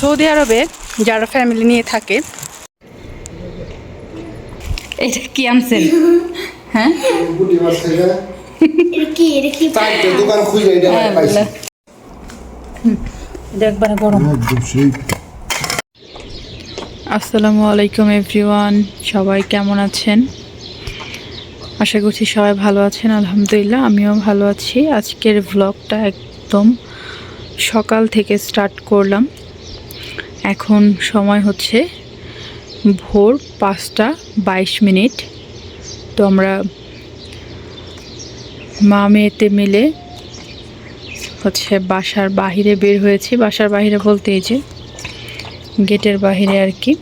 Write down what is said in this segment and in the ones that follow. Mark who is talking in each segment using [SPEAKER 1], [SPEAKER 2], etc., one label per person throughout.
[SPEAKER 1] Saudi আরবে যারা family নিয়ে থাকে এটা কি আনছেন? হ্যাঁ? হ্যাঁ
[SPEAKER 2] সেই।
[SPEAKER 1] আসসালামু আলাইকুম এভরিওয়ান সবাই কেমন আছেন? আশা করছি সবাই ভালো আছেন আলহামদুলিল্লাহ আমিও ভালো আছি। আজকের ভ্লগটা একদম সকাল থেকে স্টার্ট করলাম। এখন সময় হচ্ছে ভোর পাঁচটা বাইশ মিনিট। তো আমরা মা মেয়েতে মিলে হচ্ছে বাসার বাহিরে বের হয়েছি। বাসার বাহিরে বলতে এই যে গেটের বাইরে আর কি।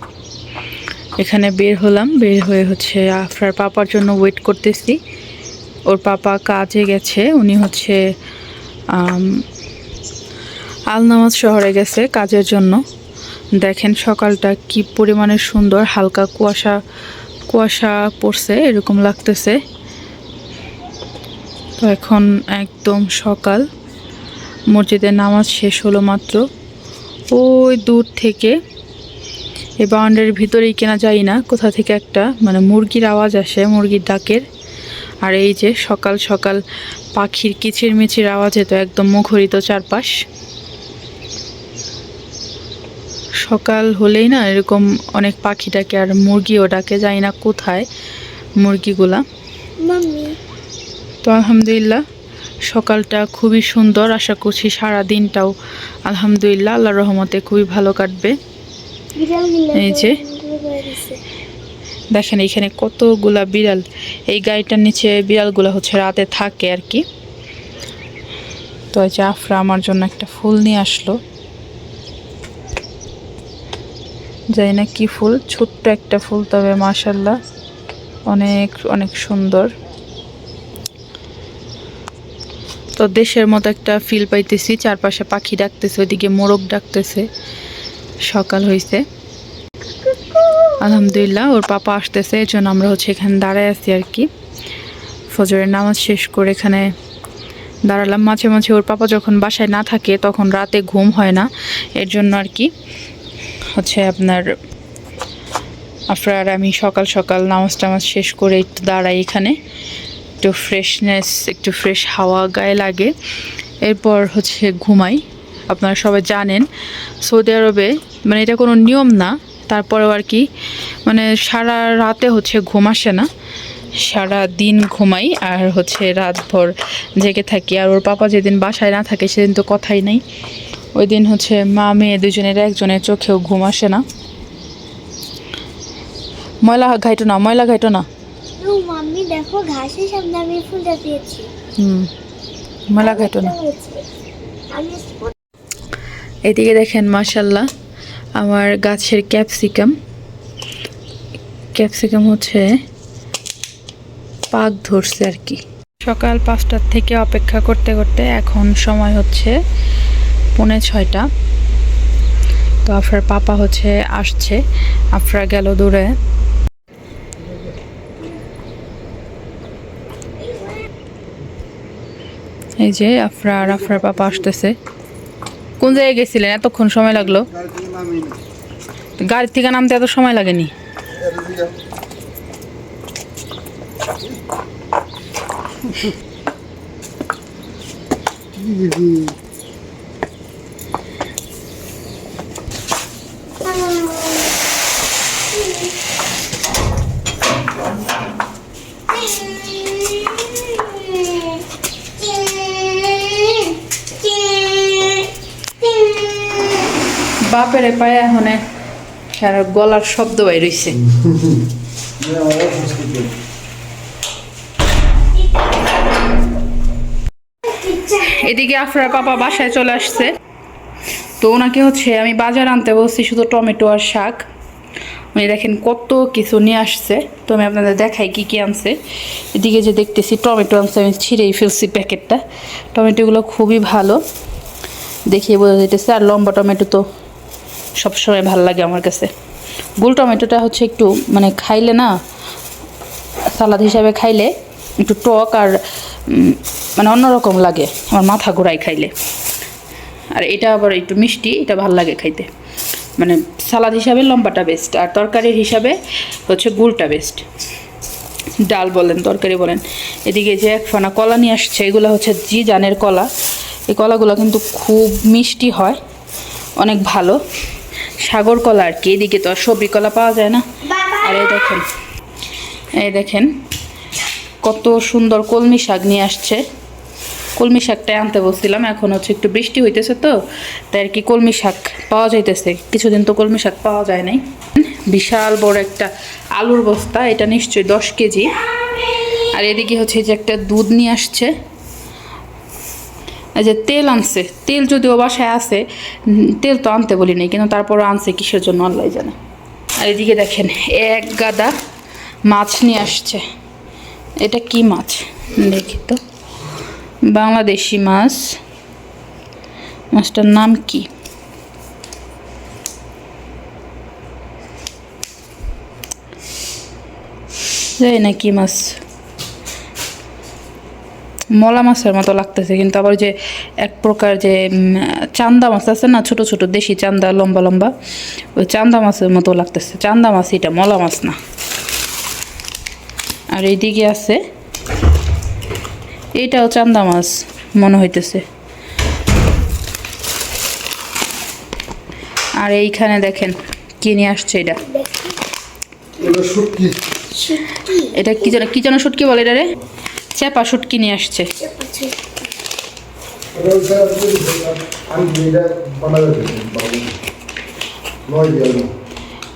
[SPEAKER 1] এখানে বের হলাম, বের হয়ে হচ্ছে আফরার পাপার জন্য ওয়েট করতেছি। ওর পাপা কাজে গেছে, উনি হচ্ছে আলনামাজ শহরে গেছে কাজের জন্য। দেখেন সকালটা কি পরিমাণে সুন্দর, হালকা কুয়াশা কুয়াশা পড়ছে, এরকম লাগতেছে। তো এখন একদম সকাল। মসজিদের নামাজ শেষ হলো মাত্র। ওই দূর থেকে এই বাউন্ডারির ভিতরেই কেনা যায় না, কোথা থেকে একটা মানে মুরগির আওয়াজ আসে, মুরগির ডাকের। আর এই যে সকাল সকাল পাখির কিচির মিচির আওয়াজে তো একদম মুখরিত চারপাশ। সকাল হলেই না এরকম অনেক পাখি ডাকে আর মুরগিও ডাকে যায় না কোথায় মুরগিগুলা। তো আলহামদুলিল্লাহ সকালটা খুবই সুন্দর আশা করছি সারা দিনটাও আলহামদুলিল্লাহ আল্লাহ রহমতে খুবই ভালো কাটবে। এই যে। দেখেন এখানে কতগুলা বিড়াল। এই গাড়িটার নিচে বিড়ালগুলো হচ্ছে রাতে থাকে আর কি। তো এই যে আফরা আমার জন্য একটা ফুল নিয়ে আসলো। জানি না কি ফুল, ছোট্ট একটা ফুল, তবে মাশাল্লাহ অনেক অনেক সুন্দর। তো দেশের মতো একটা ফিল পাইতেছি, চারপাশে পাখি ডাকতেছে, ওইদিকে মোরগ ডাকতেছে, সকাল হয়েছে আলহামদুলিল্লাহ, ওর পাপা আসতেছে এই জন্য আমরা হচ্ছে এখানে দাঁড়ায় আছি আর কি। ফজরের নামাজ শেষ করে এখানে দাঁড়ালাম। মাঝে মাঝে ওর পাপা যখন বাসায় না থাকে, তখন রাতে ঘুম হয় না, এর জন্য আর কি। হচ্ছে আপনার আপনার আমি সকাল সকাল নামাজ টামাজ শেষ করে একটু দাঁড়াই এখানে। একটু ফ্রেশনেস একটু ফ্রেশ হাওয়া গায়ে লাগে। এরপর হচ্ছে ঘুমাই। আপনারা সবাই জানেন, সৌদি আরবে মানে এটা কোনো নিয়ম না। তারপরেও আর কি মানে সারা রাতে হচ্ছে ঘুম আসে না। সারা দিন ঘুমাই আর হচ্ছে রাতভর জেগে থাকি। আর ওর পাপা যেদিন বাসায় না থাকে সেদিন তো কথাই নেই। ওই দিন হচ্ছে মা মেয়ে দুজনের একজনের চোখেও ঘুম আসে না। ময়লা ঘাইটো না ময়লা ঘাইটো না।
[SPEAKER 3] ও মাম্মি দেখো ঘাসের সামনে আমি ফুলটা পেয়েছি
[SPEAKER 1] হুম ময়লা ঘাইটো না। এদিকে দেখেন মাশাল্লাহ আমার গাছের ক্যাপসিকাম। ক্যাপসিকাম হচ্ছে পাক ধরছে আর কি। সকাল পাঁচটার থেকে অপেক্ষা করতে করতে এখন সময় হচ্ছে পৌনে ছয়টা। তো আফরার পাপা হচ্ছে আসছে। আফরা গেল দূরে। এই যে আফরা আর আফরার পাপা আসতেছে। কোন জায়গায় গেছিলেন? এতক্ষণ সময় লাগল? গাড়ি থেকে নামতে এত সময় লাগেনি? বাপের পায়ে এখন গলার শব্দ বাইর হইছে। এদিকে আফরার পাপা বাসায় চলে আসছে। তো ওনাকে হচ্ছে আমি বাজার আনতে বলছি শুধু টমেটো আর শাক। উনি দেখেন কত কিছু নিয়ে আসছে। তো আমি আপনাদের দেখাই কি কি আনছে। এদিকে যে দেখতেছি টমেটো আনছে, আমি ছিঁড়েই ফেলছি প্যাকেটটা। টমেটোগুলো খুবই ভালো। দেখিয়ে বোঝা যেতেছে আর লম্বা টমেটো তো সবসময় ভালো লাগে আমার কাছে। গোল টমেটোটা হচ্ছে একটু মানে খাইলে না, সালাদ হিসাবে খাইলে একটু টক আর মানে অন্যরকম লাগে আমার মাথা ঘোরায় খাইলে। আর এটা আবার একটু মিষ্টি, এটা ভালো লাগে খাইতে। মানে সালাদ হিসাবে লম্বাটা বেস্ট আর তরকারির হিসাবে হচ্ছে গুড়টা বেস্ট ডাল বলেন, তরকারি বলেন, এদিকে যে এক ফানা কলা নিয়ে আসছে, এগুলো হচ্ছে জি জানের কলা। এই কলাগুলো কিন্তু খুব মিষ্টি হয়, অনেক ভালো। সাগর কলা আর কি এদিকে তো আর সবজি কলা পাওয়া যায় না। আর এই দেখেন এই দেখেন কত সুন্দর কলমি শাক নিয়ে আসছে। কলমি শাকটাই আনতে বলছিলাম এখন হচ্ছে একটু বৃষ্টি হইতেছে তো তাই আর কি কলমি শাক পাওয়া যাইতেছে। কিছুদিন তো কলমি শাক পাওয়া যায় নাই। বিশাল বড় একটা আলুর বস্তা এটা নিশ্চয়ই দশ কেজি। আর এদিকে হচ্ছে এই যে একটা দুধ নিয়ে আসছে। এই যে তেল আনছে, তেল যদিও বাসায় আছে তেল তো আনতে বলি নাই, কিন্তু তারপরও আনছে কিসের জন্য আল্লাহ জানে। আর এদিকে দেখেন, এক গাদা মাছ নিয়ে আসছে। এটা কি মাছ? দেখি তো। বাংলাদেশি মাছ। মাছটার নাম কি? জানি না কি মাছ। মলা মাছের মতো লাগতেছে কিন্তু আবার যে এক প্রকার যে চান্দা মাছ আছে না ছোট ছোট দেশি চান্দা লম্বা লম্বা ওই চান্দা মাছের মতো লাগতেছে। চান্দা মাছ এটা মলা মাছ না। আর এইদিকে আছে এইটাও চান্দা মাছ মনে হইতেছে। আর এইখানে দেখেন কি নিয়ে আসছে এটা?
[SPEAKER 2] এগুলো শুটকি।
[SPEAKER 3] শুটকি।
[SPEAKER 1] এটা কি যেন কি যেন শুটকি বলে এটা রে? চেপা শুটকি নিয়ে আসছে?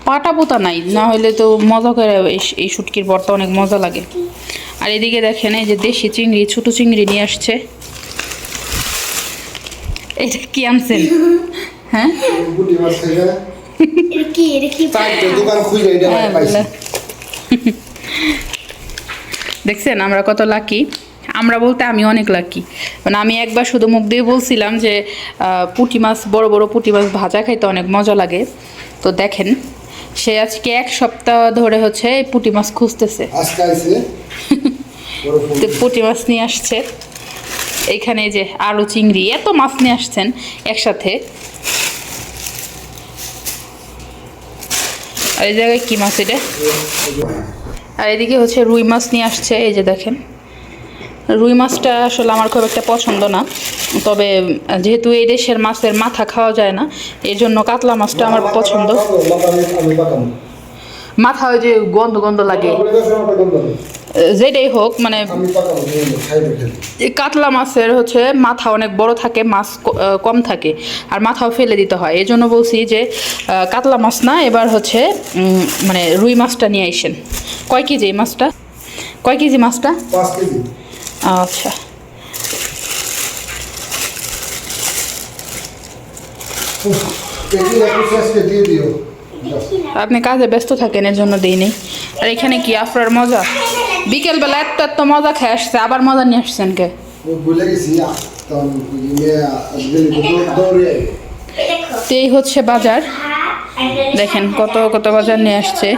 [SPEAKER 1] পাটা পোতা নাই না হলে তো মজা করে এই- এই শুটকির ভর্তা অনেক মজা লাগে। আর এদিকে দেখেন এই যে দেশি চিংড়ি ছোট চিংড়ি নিয়ে আসছে। এটা কি আনছেন? হ্যাঁ?
[SPEAKER 2] দোকান খুঁজে এটা
[SPEAKER 1] হ্যাঁ,
[SPEAKER 2] পাইছি
[SPEAKER 1] বলে। দেখছেন আমরা কত লাকি আমরা বলতে আমি অনেক লাকি মানে আমি একবার শুধু মুখ দিয়ে বলছিলাম যে পুঁটি মাছ বড় বড় পুঁটি মাছ ভাজা খাইতে অনেক মজা লাগে। তো দেখেন সে আজকে এক সপ্তাহ ধরে হচ্ছে এই পুঁটি মাছ খুঁজতেছে। তো পুঁটি মাছ নিয়ে আসছে। এইখানে এই যে আলু চিংড়ি এত মাছ নিয়ে আসছেন একসাথে। আর এই জায়গায় কি মাছ এটা? আর এদিকে হচ্ছে রুই মাছ নিয়ে আসছে, এই যে দেখেন। রুই মাছটা আসলে আমার খুব একটা পছন্দ না, তবে যেহেতু এই দেশের মাছের মাথা খাওয়া যায় না, এই জন্য কাতলা মাছটা আমার পছন্দ। মাথা ওই যে গন্ধ গন্ধ লাগে। যেটাই হোক মানে কাতলা মাছের হচ্ছে মাথা অনেক বড় থাকে মাছ কম থাকে আর মাথাও ফেলে দিতে হয়। এই জন্য বলছি যে কাতলা মাছ না এবার হচ্ছে মানে রুই মাছটা নিয়ে আসেন কয় কেজি এই মাছটা? কয় কেজি মাছটা? আচ্ছা। আপনি কাজে ব্যস্ত থাকেন এর জন্য দিই নেই। আর এখানে কি আপনার মজা? বিকেলবেলা এত এত মজা খেয়ে আসছে আবার মজা নিয়ে আসছেন কে?
[SPEAKER 2] ভুলে গেছি
[SPEAKER 1] এই হচ্ছে বাজার। দেখেন কত কত বাজার নিয়ে আসছে।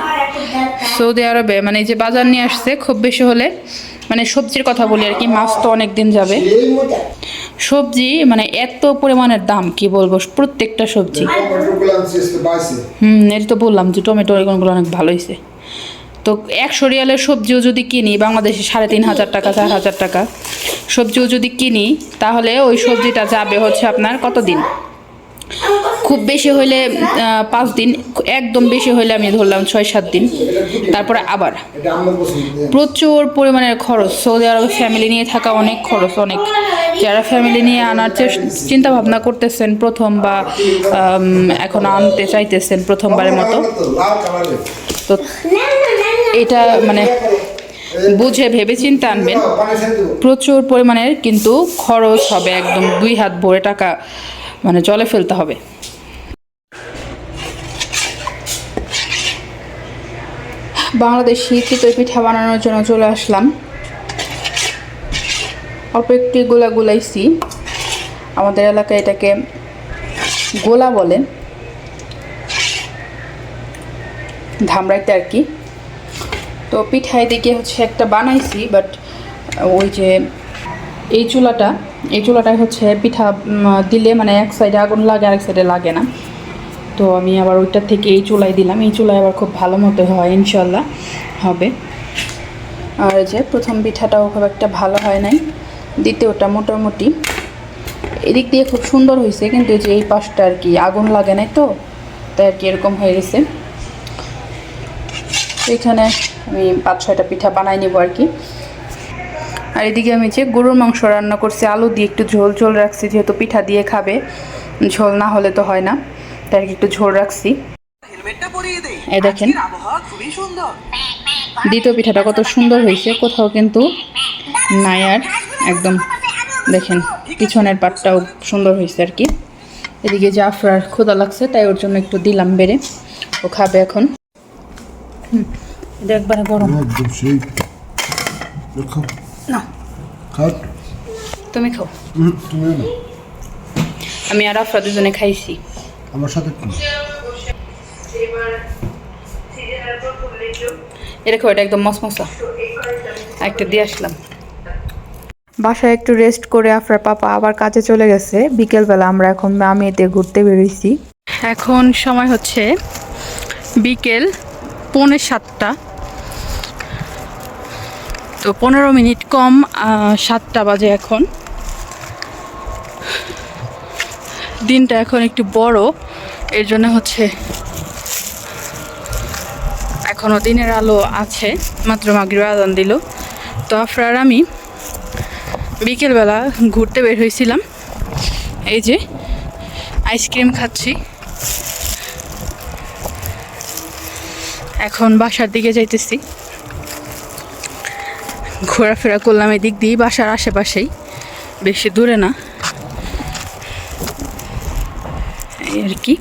[SPEAKER 1] সৌদি আরবে মানে যে বাজার নিয়ে আসছে খুব বেশি হলে মানে সবজির কথা বলি আর কি মাছ তো অনেক দিন যাবে সবজি মানে এত পরিমাণের দাম কি বলব প্রত্যেকটা সবজি। হুম এটা তো বললাম যে টমেটো এগুলো অনেক ভালো হয়েছে তো একশো রিয়ালের সবজিও যদি কিনি, বাংলাদেশে সাড়ে তিন হাজার টাকা, চার হাজার টাকা, সবজিও যদি কিনি, তাহলে ওই সবজিটা যাবে হচ্ছে আপনার কত দিন? খুব বেশি হইলে পাঁচ দিন, একদম বেশি হইলে আমি ধরলাম ছয় সাত দিন। তারপরে আবার। প্রচুর পরিমাণের খরচ। সৌদি আরবে ফ্যামিলি নিয়ে থাকা অনেক খরচ, অনেক। যারা ফ্যামিলি নিয়ে আনার চিন্তা ভাবনা করতেছেন প্রথম বা এখন আনতে চাইতেছেন প্রথমবারের মতো। তো এটা মানে বুঝে ভেবে চিন্তা আনবেন। প্রচুর পরিমাণের কিন্তু খরচ হবে একদম দুই হাত ভরে টাকা মানে জলে ফেলতে হবে। বাংলাদেশি চিতই পিঠা বানানোর জন্য চলে আসলাম। অল্প একটি গোলা গোলাইছি। আমাদের এলাকায় এটাকে গোলা বলে। ধামরাইতে আর কি। তো পিঠায় দিকে হচ্ছে একটা বানাইছি বাট ওই যে এই চুলাটা, এই চুলাটাই হচ্ছে পিঠা দিলে মানে এক সাইডে আগুন লাগে, আরেক সাইডে লাগে না। তো আমি আবার ওইটার থেকে এই চুলাই দিলাম। এই চুলাই আবার খুব ভালো মতো হয় ইনশাল্লাহ হবে। আর যে প্রথম পিঠাটাও খুব একটা ভালো হয় নাই, দ্বিতীয়টা মোটামুটি। এদিক দিয়ে খুব সুন্দর হয়েছে কিন্তু যে এই পাশটা আর কি আগুন লাগে নাই তো, তাই আর কি এরকম হয়ে গেছে। এখানে আমি পাঁচ, ছয়টা পিঠা বানাই নেব আর কি। আর এদিকে আমি যে গরুর মাংস রান্না করছি, আলু দিয়ে একটু ঝোল ঝোল রাখছি, যেহেতু পিঠা দিয়ে খাবে, ঝোল না হলে তো হয় না, তাই একটু ঝোল রাখছি। এই দেখেন। দ্বিতীয় পিঠাটা কত সুন্দর হয়েছে, কোথাও কিন্তু নাই আর, একদম, দেখেন, পিছনের পাটটাও সুন্দর হয়েছে আর কি। এদিকে জাফরার ক্ষুদা লাগছে, তাই ওর জন্য একটু দিলাম বেড়ে, ও খাবে এখন। হুম এটা একবারে গরম।
[SPEAKER 2] একদম সেই। দেখো
[SPEAKER 1] না।
[SPEAKER 2] খাট
[SPEAKER 1] তুমি খাও।
[SPEAKER 2] তুমিও না
[SPEAKER 1] আমি আর আফরা দুজনে খাইছি।
[SPEAKER 2] আমার সাথে কি
[SPEAKER 1] এ দেখো এটা একদম মসমসা একটা দিয়ে আসলাম। বাসায় একটু রেস্ট করে আফরার পাপা আবার কাজে চলে গেছে। বিকেলবেলা আমরা এখন মামিতে ঘুরতে বেরোইছি। এখন সময় হচ্ছে বিকেল পৌনে সাতটা। তো পনেরো মিনিট কম সাতটা বাজে এখন। দিনটা এখন একটু বড়, এর জন্য হচ্ছে এখনও দিনের আলো আছে, মাত্র মাগরিব আদান দিল। তো আফরার আমি বিকেলবেলা ঘুরতে বের হয়েছিলাম। এই যে আইসক্রিম খাচ্ছি। এখন বাসার দিকে যাইতেছি। ঘোরাফেরা করলাম এদিক দিয়ে, বাসার আশেপাশেই। বেশি দূরে না। আর কি।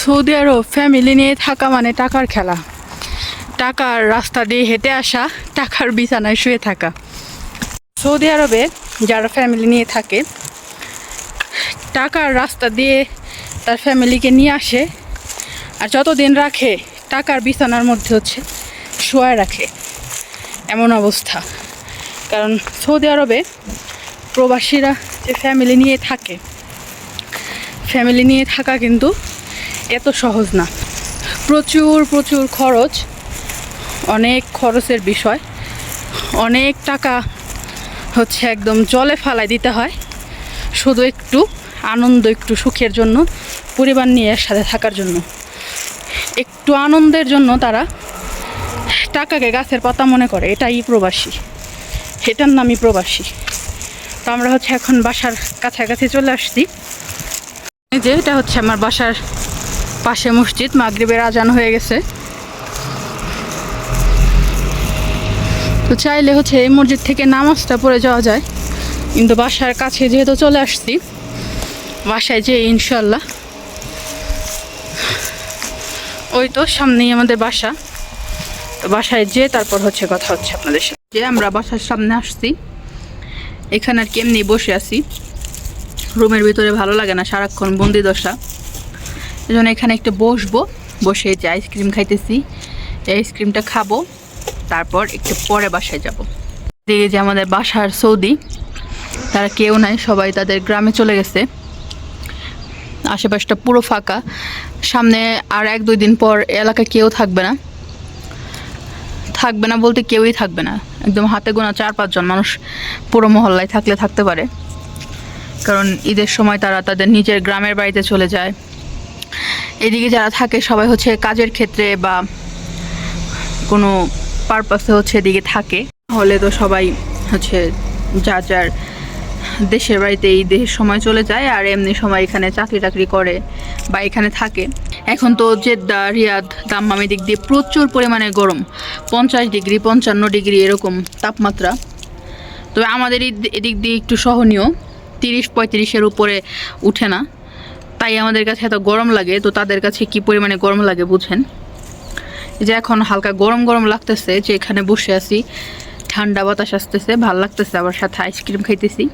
[SPEAKER 1] সৌদি আরব ফ্যামিলি নিয়ে থাকা মানে টাকার খেলা। টাকার রাস্তা দিয়ে হেঁটে আসা, টাকার বিছানায় শুয়ে থাকা। সৌদি আরবে যারা ফ্যামিলি নিয়ে থাকে, টাকার রাস্তা দিয়ে তার ফ্যামিলিকে নিয়ে আসে। আর যতদিন রাখে, টাকার বিছানার মধ্যে হচ্ছে। শোয়ায় রাখে এমন অবস্থা। কারণ সৌদি আরবে প্রবাসীরা যে ফ্যামিলি নিয়ে থাকে ফ্যামিলি নিয়ে থাকা কিন্তু এত সহজ না। প্রচুর প্রচুর খরচ, অনেক খরচের বিষয়। অনেক টাকা হচ্ছে একদম জলে ফালাই দিতে হয়। শুধু একটু আনন্দ, একটু সুখের জন্য, পরিবার নিয়ে একসাথে থাকার জন্য। একটু আনন্দের জন্য তারা টাকাকে গাছের পাতা মনে করে, এটাই প্রবাসী। এটার নামই প্রবাসী। তো আমরা হচ্ছে এখন বাসার কাছাকাছি চলে আসছি। যে, এটা হচ্ছে আমার বাসার পাশে মসজিদ, মাগরিবের আজান হয়ে গেছে। তো চাইলে হচ্ছে এই মসজিদ থেকে নামাজটা পড়ে যাওয়া যায়। কিন্তু বাসার কাছে যেহেতু চলে আসছি, বাসায় যে ইনশাল্লাহ ওই তো সামনেই আমাদের বাসা। বাসায় যে তারপর হচ্ছে কথা হচ্ছে আপনাদের সাথে। যে আমরা বাসার সামনে আসছি, এখানে আর কি এমনি বসে আছি। রুমের ভিতরে ভালো লাগে না, সারাক্ষণ বন্দি দশা। এই জন্য এখানে একটু বসবো, বসে যে আইসক্রিম খাইতেছি, এই আইসক্রিমটা খাব, তারপর একটু পরে বাসায় যাব। দিকে যে আমাদের বাসার সৌদি, তারা কেউ নাই, সবাই তাদের গ্রামে চলে গেছে। আশেপাশটা পুরো ফাঁকা। সামনে আর এক দুই দিন পর এলাকায় কেউ থাকবে না। থাকবে না বলতে কেউই থাকবে না। একদম হাতে গোনা চার পাঁচজন মানুষ পুরো মহল্লায় থাকলে থাকতে পারে। কারণ ঈদের সময় তারা তাদের নিজের গ্রামের বাড়িতে চলে যায়। এদিকে যারা থাকে সবাই হচ্ছে কাজের ক্ষেত্রে বা কোনো পারপাসে হচ্ছে এদিকে থাকে। হলে তো সবাই হচ্ছে যা যার দেশের বাড়িতে এই দেশের সময় চলে যায় আর এমনি সময় এখানে চাকরি টাকরি করে বা এখানে থাকে। এখন তো জেদ্দা, রিয়াদ, দাম্মাম দিক দিয়ে প্রচুর পরিমাণে গরম। পঞ্চাশ ডিগ্রি, পঞ্চান্ন ডিগ্রি এরকম তাপমাত্রা। তবে আমাদের এদিক দিয়ে একটু সহনীয়, তিরিশ পঁয়ত্রিশের উপরে উঠে না। তাই আমাদের কাছে এত গরম লাগে, তো তাদের কাছে কি পরিমাণে গরম লাগে বুঝেন? যে এখন হালকা গরম গরম লাগতেছে, যে এখানে বসে আছি। ঠান্ডা বাতাস আসতেছে, ভালো লাগতেছে, আবার সাথে আইসক্রিম খাইতেছি।